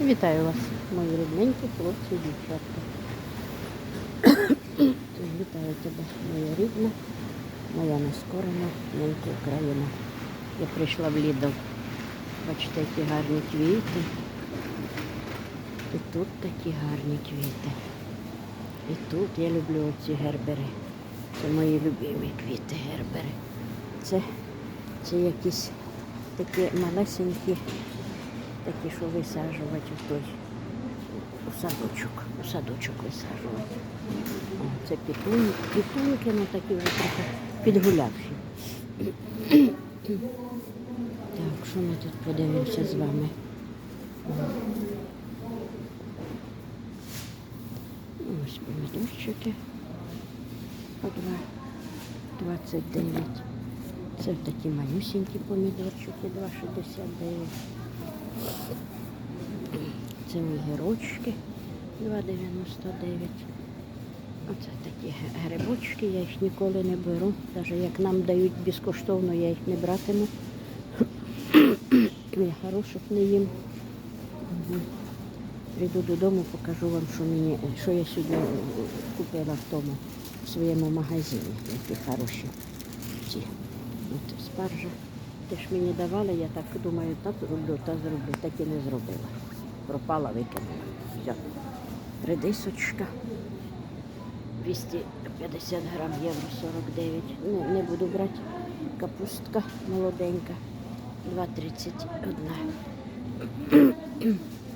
Вітаю вас, мої рідненькі хлопці і дівчатка. Вітаю тебе, моя рідна, моя нескорена ненька Україна. Я прийшла в Лідов. Бачите, які гарні квіти. І тут такі гарні квіти. І тут я люблю оці гербери. Це мої любимі квіти гербери. Це, це якісь такі малесенькі, такі, що висаджувати в той у садочок, у садочок висаджувати. Це пітунки, пітунки, ну такі вже трохи підгулявші. Так, що ми тут подивимося з вами? Ось помідорчики по два- 29. Це такі малюсенькі помідорчики 2,69. Це огірочки 2,99. Оце такі грибочки, я їх ніколи не беру. Навіть як нам дають безкоштовно, я їх не братиму. Я хороших не їм. Мгм. Прийду додому, покажу вам, що, мені, що я сьогодні купила в тому в своєму магазині. Які хороші ці. От спаржа. Те ж мені давали, я так думаю, та зроблю, та зроблю, так і не зробила. Пропала, викинула. Все. Редисочка. 250 грам євро 49. Ну, не буду брати. Капустка молоденька. 2,31.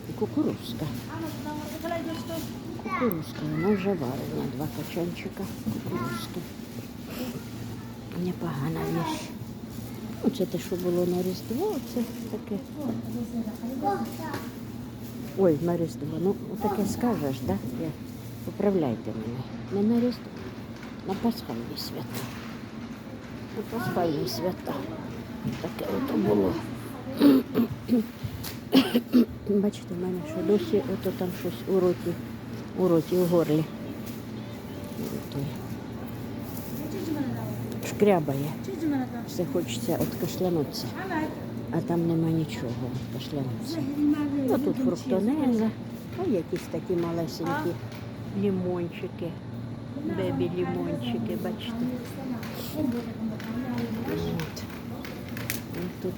І Кукурузка. Кукурузка, вона вже варена. Два качанчика кукурузки. Непогана віч. Це те, що було на Різдво, це таке. Ой, на. Ну, таке скажеш, да? Я... Поправляйте мене. Не на Різдво, на Пасхальні свята. На Пасхальні свята. Таке ото було. Бачите, в мене ще досі ото там щось у роті, у роті, у горлі. Шкрябає. Все хочеться откашлянутися, а там нема нічого. Пішли Ну Тут фруктонеза, а якісь такі малесенькі лімончики, бебі лімончики, бачите. От. Тут.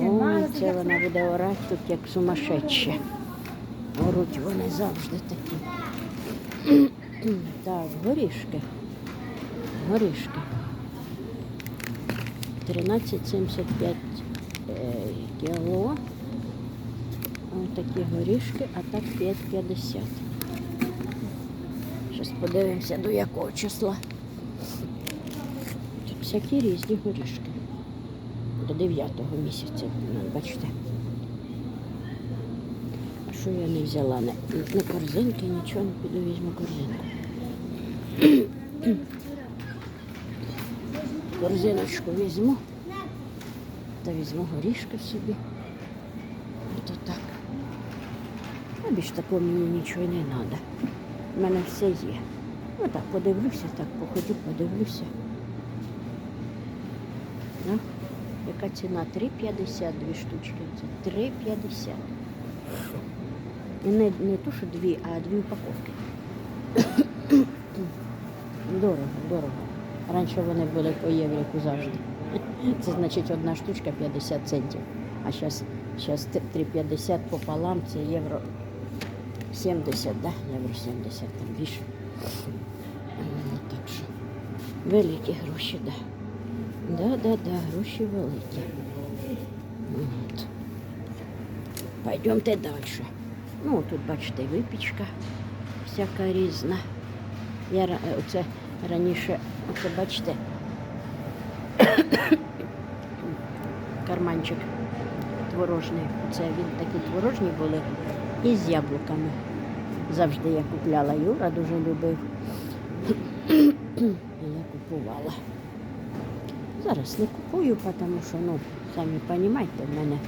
Ой, це вона буде орати тут як сумасшедше. Оруть вони завжди такі. Так, горішки. Горішки. 13,75 е, кіло. Ось такі горішки, а так 5,50. Зараз подивимося, до якого числа. Тут всякі різні горішки. До 9 місяця, бачите. А що я не взяла? Не корзинки, нічого не піду, візьму корзинку. Корзиночку візьму. Та візьму горішки собі. Ото так. А більш такого мені нічого не треба. У мене все є. Ну так, подивлюся, так походю, подивлюся. Ну, яка ціна? 3,50 дві штучки. Це 3,50. І не, не то, що дві, а дві упаковки. Дорого, дорого. Раніше вони були по єврику завжди. Це значить одна штучка 50 центів. А зараз, зараз 3,50 пополам це євро 70, да? Євро 70 там більше. Так що великі гроші, да. Да, да, да, гроші великі. От. Пойдемте далі. Ну, тут, бачите, випічка всяка різна. Я оце раніше, оце бачите, карманчик творожний. Це він такі творожні були і з яблуками. Завжди я купляла. Юра дуже любив. Я купувала. Зараз не купую, тому що, ну, самі розумієте, в мене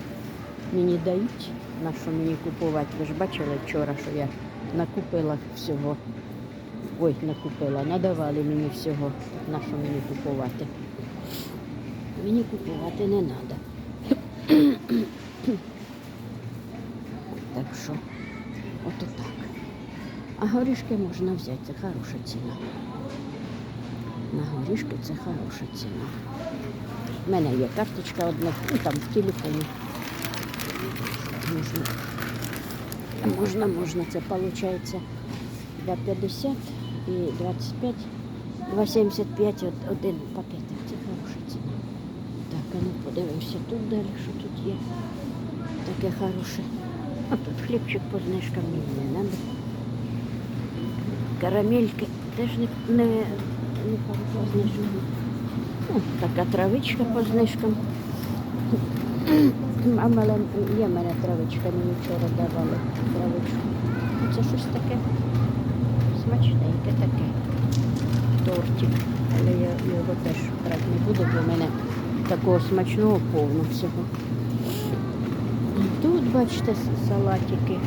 мені дають, на що мені купувати. Ви ж бачили вчора, що я накупила всього. Ой, накупила, надавали мені всього, на що мені купувати. Мені купувати не треба. так що, от так. А горішки можна взяти, це хороша ціна. На горішки це хороша ціна. У мене є карточка одна, ну там в телефоні. Можна, можна, можна, це виходить. 2,50 і 25, 2,75 од- один пакетик. Це хороша ціна. Так, а ну подивимося тут далі, що тут є. Таке хороше. А тут хлібчик по знижкам мені не треба. Карамельки теж не, не, не по. Ну, така травичка по знижкам. А мене, є мене травичка, мені вчора давали травичку. Це щось таке смачненьке таке. Тортик. Але я його теж брати не буду, бо в мене такого смачного повно всього. І Тут, бачите, салатики.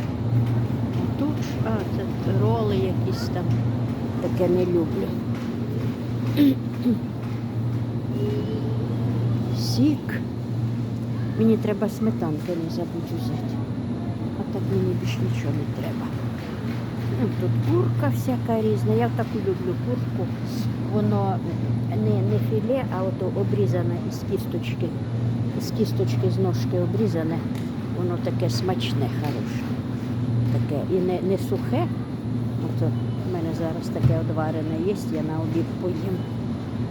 А Тут, а, це роли якісь там. Таке не люблю. Сік. Мені треба сметанки не забудь взяти. А так мені більш нічого не треба. Ну, Тут курка всяка різна. Я таку люблю курку. Воно не, не філе, а от обрізане із кісточки. З кісточки з ножки обрізане. Воно таке смачне, хороше. Таке. І не, не сухе. От у мене зараз таке одварене є, я на обід поїм.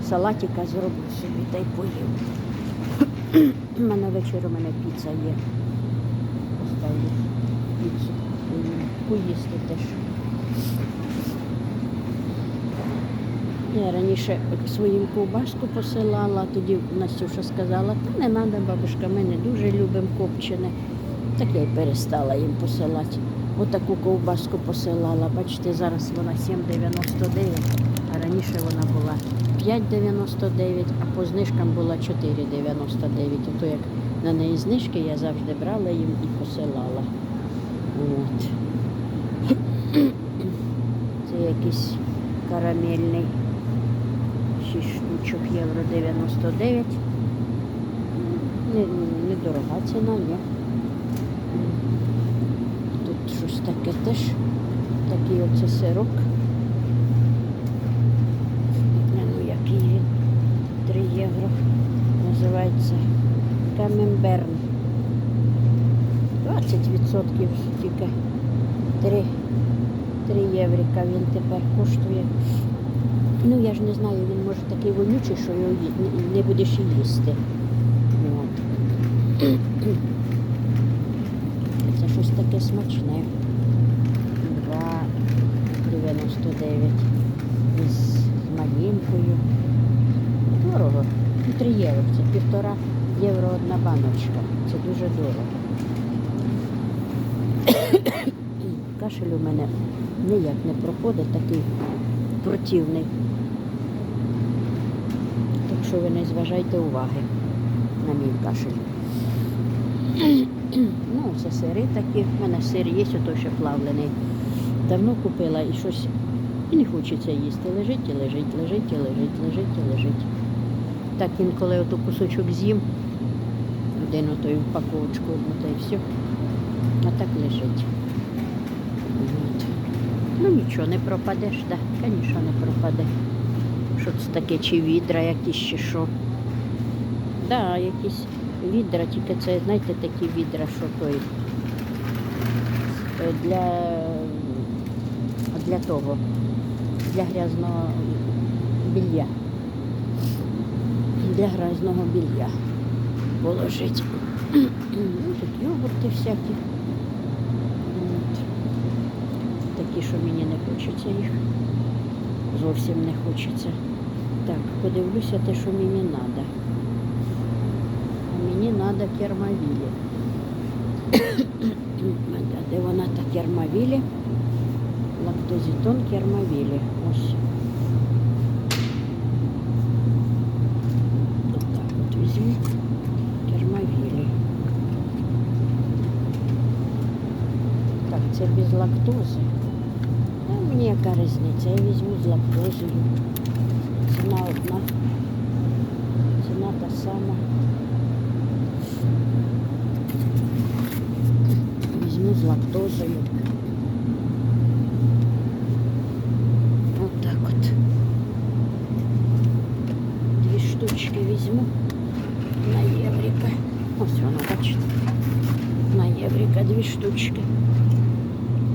Салатика зроблю собі та й поїм. У мене вечір у мене піца є. Поставлю піцу. Поїсти теж. Я раніше своїм ковбаску посилала, тоді Настюша сказала, та не треба, бабушка, ми не дуже любимо копчене. Так я й перестала їм посилати. Отаку ковбаску посилала. Бачите, зараз вона 7,99, а раніше вона була 5,99, а по знижкам була 4,99. Ото як на неї знижки я завжди брала їм і посилала. От. Це якийсь карамельний 6 штучок євро 99. Не, не ціна, ні. Тут щось таке теж. Такий оце сирок. Ну, який він? 3 євро. Називається Камемберн. 20% тільки 3, 3 єврика він тепер коштує. Ну я ж не знаю, він може такий вонючий, що його не- будеш їсти. От. Це щось таке смачне. 2,99 із малинкою. Дорого. Ну, 3 євро. Це півтора євро одна баночка. Це дуже дорого. Кашель у мене ніяк не проходить, такий противний. Що ви не зважайте уваги на мій кашель. Ну, це сири такі. У мене сир є, ото ще плавлений. Давно купила і щось і не хочеться їсти. Лежить і лежить, лежить і лежить, лежить і лежить. Так інколи ото кусочок з'їм, один отою упаковочку одну та й все. А так лежить. Ну нічого, не пропадеш, так, звісно, не пропаде. Що це таке, чи відра якісь, чи що. Да, якісь відра, тільки це, знаєте, такі відра, що той е, для, для того, для грязного білья. Для грязного білья положить. Ну, тут йогурти всякі. Такі, що мені не хочеться їх. Зовсім не хочеться. Так, подивлюся те, що мені треба. А мені треба кермовілі. Де вона та кермовілі? Лактозитон кермовілі. Ось. Отак от візьму. Кермовілі. Так, це без лактози. А мені яка різниця? Я візьму з лактозою. сама. Возьму с тоже. Вот так вот. Две штучки возьму на еврика. О, все, она хочет. На еврика две штучки.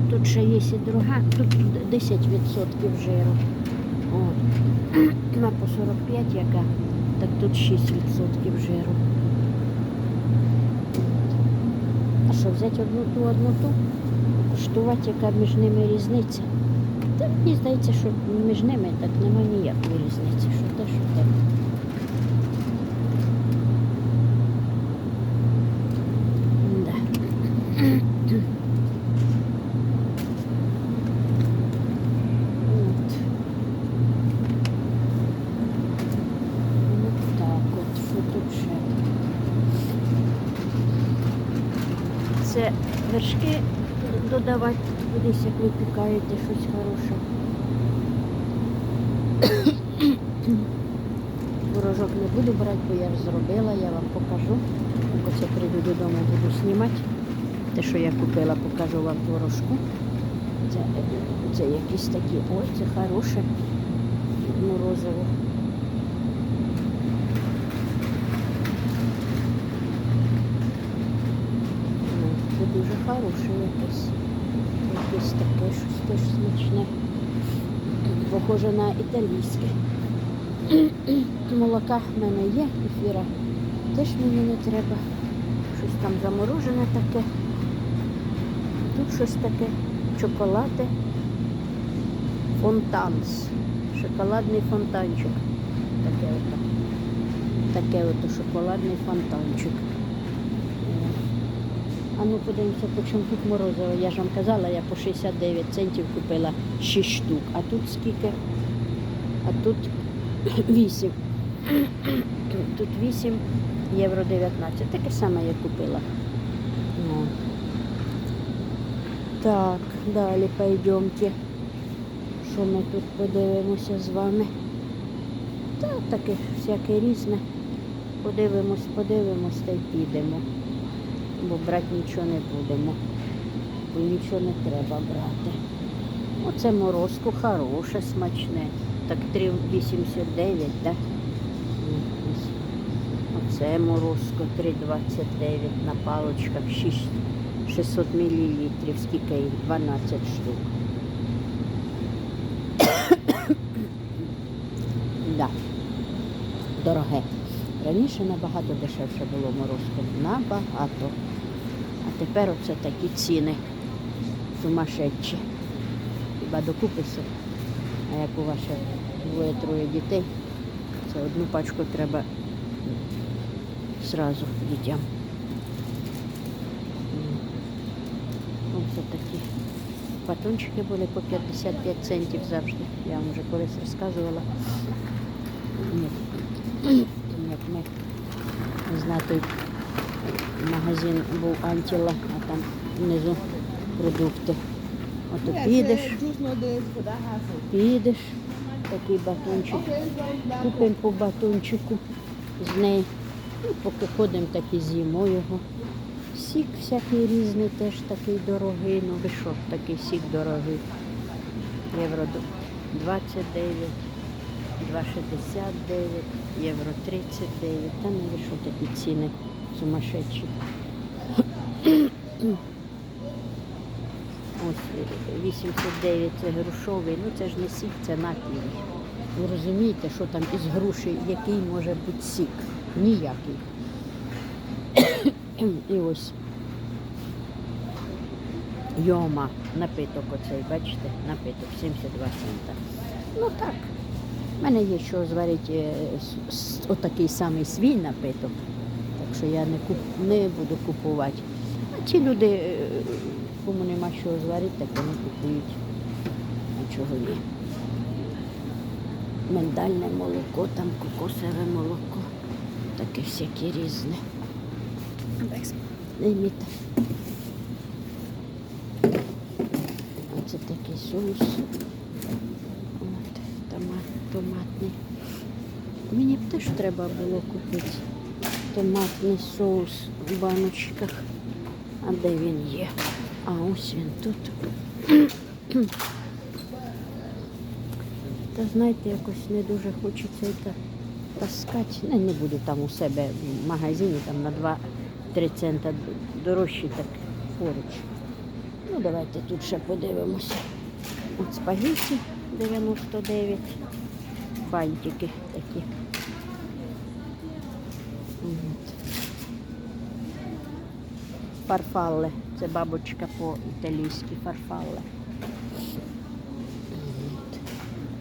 Тут же есть и другая. А, тут 10% жиру. Вот. На по 45 яка. Так тут 6% жиру. А що, взяти одну ту, одну ту, куштувати, яка між ними різниця. Та мені здається, що між ними так нема ніякої різниці. Що те, що те. Да. От. От так от, що тут ще. Це вершки додавати кудись, як ви пікаєте щось хороше. Творожок не буду брати, бо я зробила, я вам покажу. Як оце прийду додому, буду знімати. Те, що я купила, покажу вам творожку. Це, це якісь такі, ой, це хороше морозиво. Ну, Це дуже хороше якесь. Якесь таке щось теж смачне. Похоже на італійське. Молока в мене є, ефіра теж мені не треба. Щось там заморожене таке. Тут щось таке. Чоколади. Фонтанс. Шоколадний фонтанчик. Таке ото. Таке ото шоколадний фонтанчик. А ну подивимося, по чому тут морозиво. Я ж вам казала, я по 69 центів купила 6 штук. А тут скільки? А тут 8. Тут 8 євро 19. Таке саме я купила. Ну. Так, далі пойдемте. Що ми тут подивимося з вами? Та таке всяке різне. Подивимось, подивимось та й підемо. Бо брати нічого не будемо. Бо нічого не треба брати. Оце морозку хороше, смачне. Так 3,89, так? Оце морозко 3,29 на палочках 6, 600 мл. Скільки їх? 12 штук. да. Дороге. Раніше набагато дешевше було морозко. Набагато. Тепер оце такі ціни сумасшедші. Хіба докупися. А як у ваших двоє-троє дітей, це одну пачку треба зразу дітям. Оце такі батончики були по 55 центів завжди. Я вам вже колись розказувала. Ні. Як ми той магазин був Антіла, а там внизу продукти. Ото підеш, підеш, такий батончик, купимо по батончику з неї. Ну, поки ходимо, так і з'їмо його. Сік всякий різний, теж такий дорогий. Ну ви що, такий сік дорогий. Євро 29, 2,69, євро 39. Та ну ви що такі ціни сумасшедші. Ось е, 89 це грушовий, ну це ж не сік, це напій. Ви розумієте, що там із груші, який може бути сік? Ніякий. І ось йома, напиток оцей, бачите, напиток 72 цента. Ну так. У мене є що зварити е, отакий самий свій напиток, що я не, куп, не буду купувати. А ті люди, е, кому нема що зварити, так вони купують. А чого ні? Миндальне молоко, там кокосове молоко, таке всяке різне. Ліміта. Оце такий соус. От, томат, томатний. Мені б теж треба було купити томатний соус в баночках. А де він є? А ось він тут. Та знаєте, якось не дуже хочеться це таскати. Не, не буду там у себе в магазині там на два 3 цента дорожчі, так поруч. Ну, давайте тут ще подивимося. От спагетті 99, бантики такі. От. Фарфалле. Це бабочка по-італійськи фарфалле.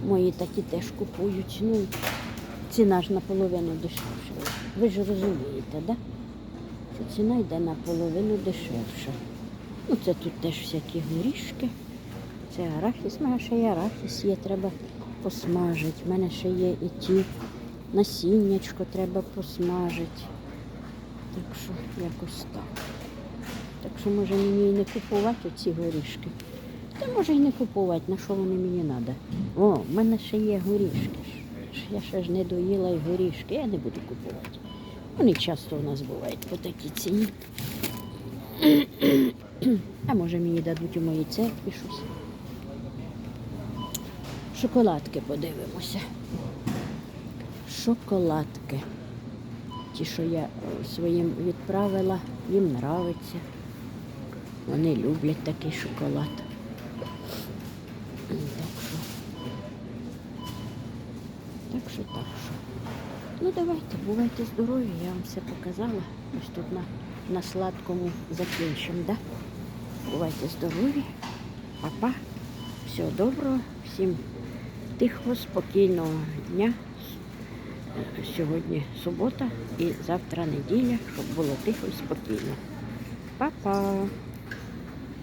Мої такі теж купують. Ну, ціна ж наполовину дешевша. Ви ж розумієте, да? що ціна йде наполовину дешевша. Ну, це тут теж всякі горішки. Це арахіс. У мене ще є арахіс є, треба посмажити. У мене ще є і ті насіннячко треба посмажити. Так що якось так. Так що може мені і не купувати оці горішки. Та може і не купувати, на що вони мені треба. О, в мене ще є горішки. Я ще ж не доїла і горішки, я не буду купувати. Вони часто у нас бувають по такій ціні. А може мені дадуть у моїй церкві щось. Шоколадки подивимося. Шоколадки. Ті, що я е, своїм відправила, їм нравиться. Вони люблять такий шоколад. Так що. Так що, так що. Ну давайте, бувайте здорові, я вам все показала. Ось тут на, на сладкому закінчимо, да? Бувайте здорові, папа. Всього доброго, всім тихого, спокійного дня. Сьогодні субота і завтра неділя, щоб було тихо і спокійно. Па-па!